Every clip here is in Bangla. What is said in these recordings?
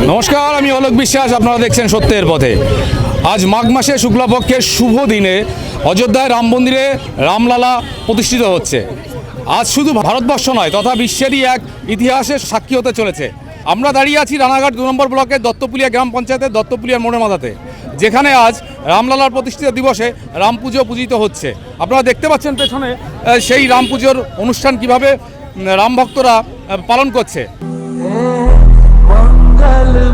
নমস্কার আমি অলোক বিশ্বাস আপনারা দেখছেন সত্যের পথে। আজ মাঘ মাসে শুক্লাপক্ষের শুভ দিনে অযোধ্যায় রাম মন্দিরে রামলালা প্রতিষ্ঠিত হচ্ছে। আজ শুধু ভারতবর্ষ নয় তথা বিশ্বেরই এক ইতিহাসের সাক্ষী হতে চলেছে। আমরা দাঁড়িয়ে আছি রানাঘাট দু নম্বর ব্লকের দত্তপুলিয়া গ্রাম পঞ্চায়েতের দত্তপুলিয়ার মোড়ের মাথাতে যেখানে আজ রামলালার প্রতিষ্ঠিত দিবসে রাম পুজো পূজিত হচ্ছে। আপনারা দেখতে পাচ্ছেন পেছনে সেই রাম পুজোর অনুষ্ঠান কীভাবে উম, রাম ভক্তরা পালন করছে।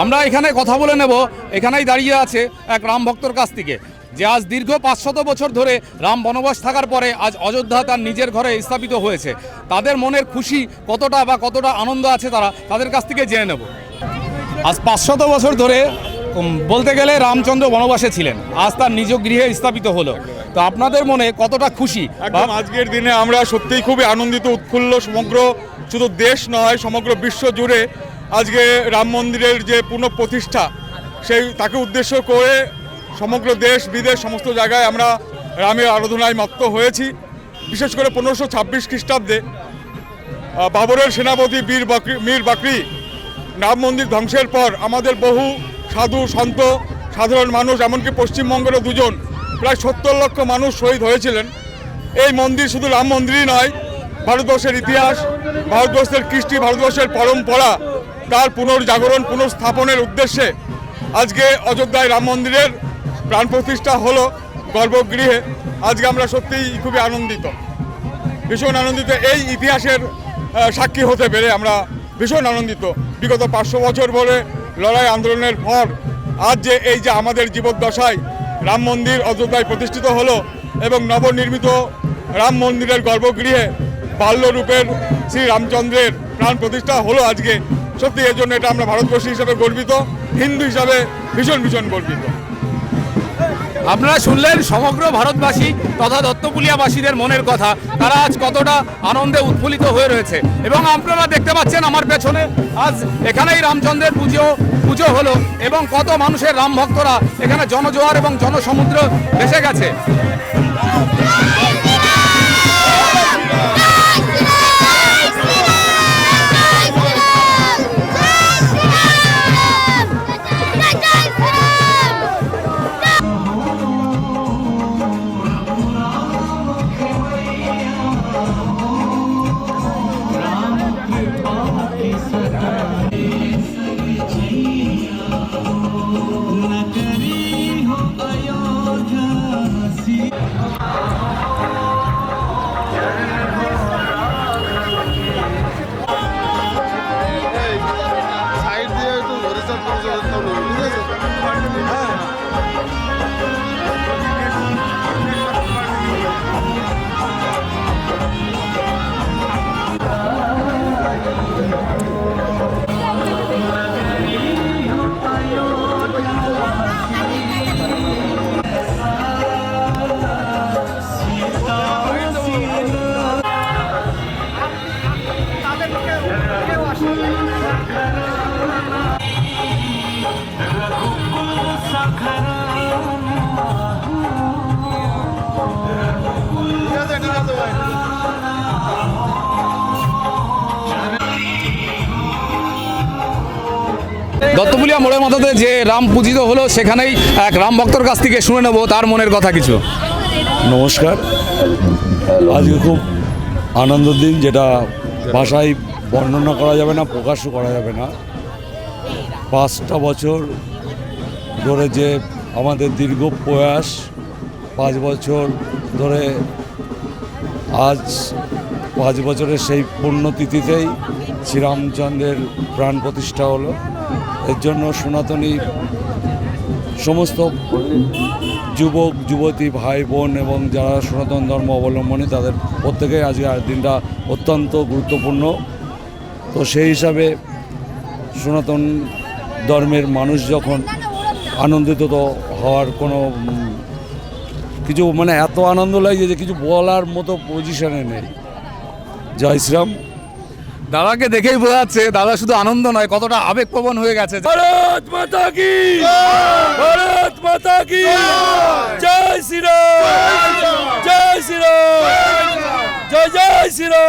আমরা এখানে কথা বলে নেব। এখানেই দাঁড়িয়ে আছে এক রাম ভক্তর কাছ থেকে। যে আজ দীর্ঘ পাঁচশত বছর ধরে রাম বনবাস থাকার পরে আজ অযোধ্যা তার নিজের ঘরে স্থাপিত হয়েছে। তাদের মনের খুশি কতটা বা কতটা আনন্দ আছে তারা তাদের কাছ থেকে জেনে নেব। আজ পাঁচশত বছর ধরে বলতে গেলে রামচন্দ্র বনবাসে ছিলেন। আজ তার নিজ গৃহে স্থাপিত হলো। তো আপনাদের মনে কতটা খুশি আজকের দিনে আমরা সত্যিই খুবই আনন্দিত, উৎফুল্ল, সমগ্র শুধু দেশ নয়, সমগ্র বিশ্ব জুড়ে আজকে রাম মন্দিরের যে পুনঃপ্রতিষ্ঠা, সেই তাকে উদ্দেশ্য করে সমগ্র দেশ, বিদেশ, সমস্ত জায়গায় আমরা রামের আরাধনায় মত্ত হয়েছি। বিশেষ করে পনেরোশো ছাব্বিশ খ্রিস্টাব্দে বাবরের সেনাপতি বীর বাকরি, মীর বাকরি রাম মন্দির ধ্বংসের পর আমাদের বহু সাধু, সন্ত, সাধারণ মানুষ, এমনকি পশ্চিমবঙ্গেরও দুজন, প্রায় সত্তর লক্ষ মানুষ শহীদ হয়েছিলেন। এই মন্দির শুধু রাম মন্দিরই নয়, ভারতবর্ষের ইতিহাস, ভারতবর্ষের কৃষ্টি, ভারতবর্ষের পরম্পরা, তার পুনর্জাগরণ পুনঃস্থাপনের উদ্দেশ্যে আজকে অযোধ্যায় রাম মন্দিরের প্রাণ প্রতিষ্ঠা হলো গর্ভগৃহে। আজকে আমরা সত্যিই খুবই আনন্দিত। ভীষণ আনন্দিত। এই ইতিহাসের সাক্ষী হতে পেরে আমরা ভীষণ আনন্দিত। বিগত পাঁচশো বছর ধরে লড়াই আন্দোলনের পর আজ যে এই যে আমাদের জীবদ্দশায় রাম মন্দির অযোধ্যায় প্রতিষ্ঠিত হলো এবং নবনির্মিত রাম মন্দিরের গর্ভগৃহে বাল্যরূপের শ্রী রামচন্দ্রের প্রাণ প্রতিষ্ঠা হলো আজকে সত্যি এর জন্য এটা আমরা ভারতবর্ষী হিসাবে গর্বিত, হিন্দু হিসাবে ভীষণ ভীষণ গর্বিত। আপনারা শুনলেন সমগ্র ভারতবাসী তথা দত্তপুলিয়াবাসীদের মনের কথা। তারা আজ কতটা আনন্দে উৎফুল্লিত হয়ে রয়েছে। এবং আপনারা দেখতে পাচ্ছেন আমার পেছনে আজ এখানেই রামচন্দ্রের পুজো পুজো হলো এবং কত মানুষের রাম ভক্তরা এখানে জনজোয়ার এবং জনসমুদ্র ভেসে গেছে। ಸದಾ দত্তপুলিয়া মোড়ের মাথাতে যে রাম পূজিত হলো, সেখানেই এক রাম ভক্তর কাছ থেকে শুনে নেব তার মনের কথা কিছু। নমস্কার। আজকে খুব আনন্দের দিন, যেটা ভাষায় বর্ণনা করা যাবে না, প্রকাশও করা যাবে না। পাঁচটা বছর ধরে যে আমাদের দীর্ঘ প্রয়াস, পাঁচ বছর ধরে আজ পাঁচ বছরের সেই পুণ্যতিথিতেই শ্রীরামচন্দ্রের প্রাণ প্রতিষ্ঠা হলো। এর জন্য সনাতনী সমস্ত যুবক, যুবতী ভাই বোন এবং যারা সনাতন ধর্ম অবলম্বনে তাদের প্রত্যেকেই আজকে দিনটা অত্যন্ত গুরুত্বপূর্ণ। তো সেই হিসাবে সনাতন ধর্মের মানুষ যখন আনন্দিত তো হওয়ার কোনো কিছু মানে এত আনন্দ লাগে যে কিছু বলার মতো পজিশনে নেই। জয় শ্রীরাম। দাদাকে দেখেই বোঝা যাচ্ছে দাদা শুধু আনন্দ নয় কতটা আবেগপ্রবণ হয়ে গেছে। ভারত মাতা কি ভারত মাতা কি জয় শ্রীরাম জয় শ্রীরাম জয় জয় শ্রীরাম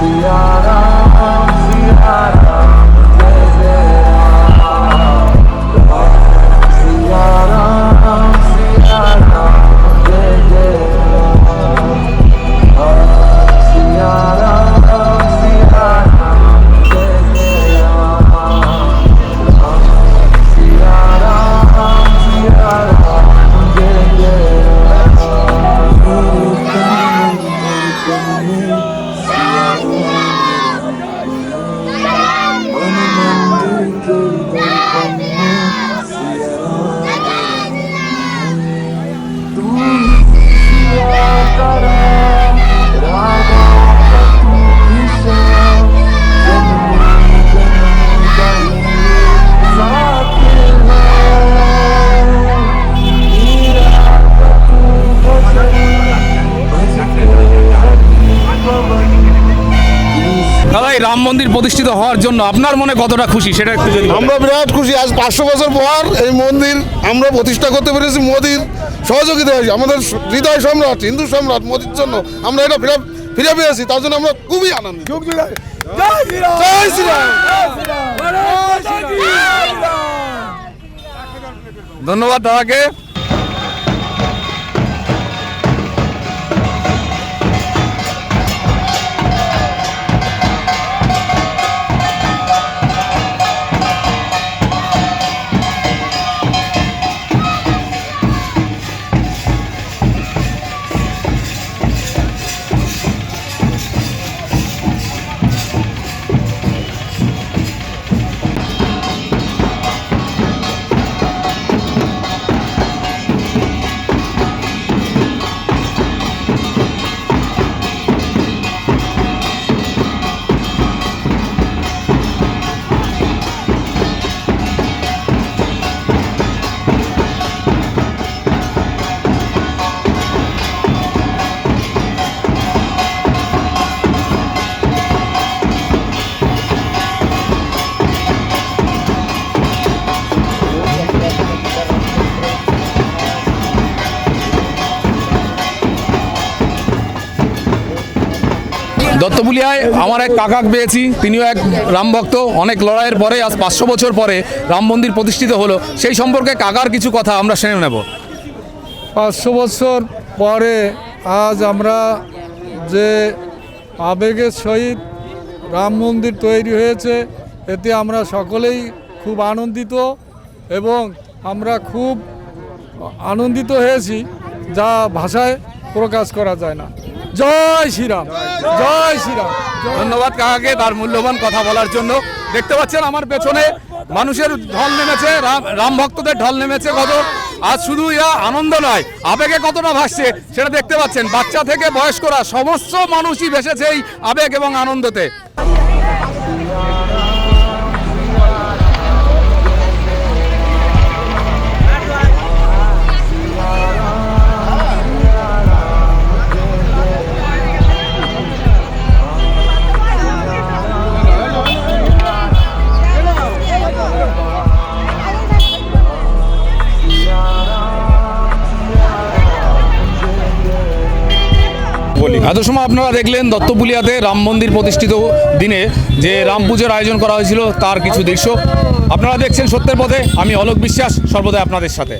Nadia. প্রতিষ্ঠিত হওয়ার জন্য আপনার মনে কতটা খুশি? সেটা একটু যদি আমরা বিরাট খুশি। আজ পাঁচশো বছর পর এই মন্দির আমরা প্রতিষ্ঠা করতে পেরেছি মোদির সহযোগিতা হয়েছে আমাদের হৃদয় সম্রাট হিন্দু সম্রাট মোদির জন্য আমরা এটা ফিরে ফিরে পেয়েছি। তার জন্য আমরা খুবই আনন্দিত। জয় শ্রীরাম। ধন্যবাদ দাদাকে। দত্তপুলিয়ায় আমার এক কাকা পেয়েছি, তিনিও এক রাম ভক্ত। অনেক লড়াইয়ের পরে, আজ পাঁচশো বছর পরে রাম মন্দির প্রতিষ্ঠিত হলো। সেই সম্পর্কে কাকার কিছু কথা আমরা শুনে নেব। পাঁচশো বছর পরে আজ আমরা যে আবেগের সহিত রাম মন্দির তৈরি হয়েছে, এতে আমরা সকলেই খুব আনন্দিত এবং আমরা খুব আনন্দিত হয়েছি, যা ভাষায় প্রকাশ করা যায় না। জয় শ্রীরাম জয় শ্রীরাম। ধন্যবাদ কাকাকে তার মূল্যবান কথা বলার জন্য। দেখতে পাচ্ছেন আমার পেছনে মানুষের ঢল নেমেছে, রাম ভক্তদের ঢল নেমেছে কত আজ শুধু ইয়া আনন্দ নয়, আবেগে কতটা ভাসছে সেটা দেখতে পাচ্ছেন। বাচ্চা থেকে বয়স্করা সমস্ত মানুষই ভেসেছে এই আবেগ এবং আনন্দতে। এত সময় আপনারা দেখলেন দত্তপুলিয়াতে রাম মন্দির প্রতিষ্ঠিত দিনে যে রাম পুজোর আয়োজন করা হয়েছিল, তার কিছু দৃশ্য। আপনারা দেখছেন সত্যের পথে। আমি অলোক বিশ্বাস, সর্বদাই আপনাদের সাথে।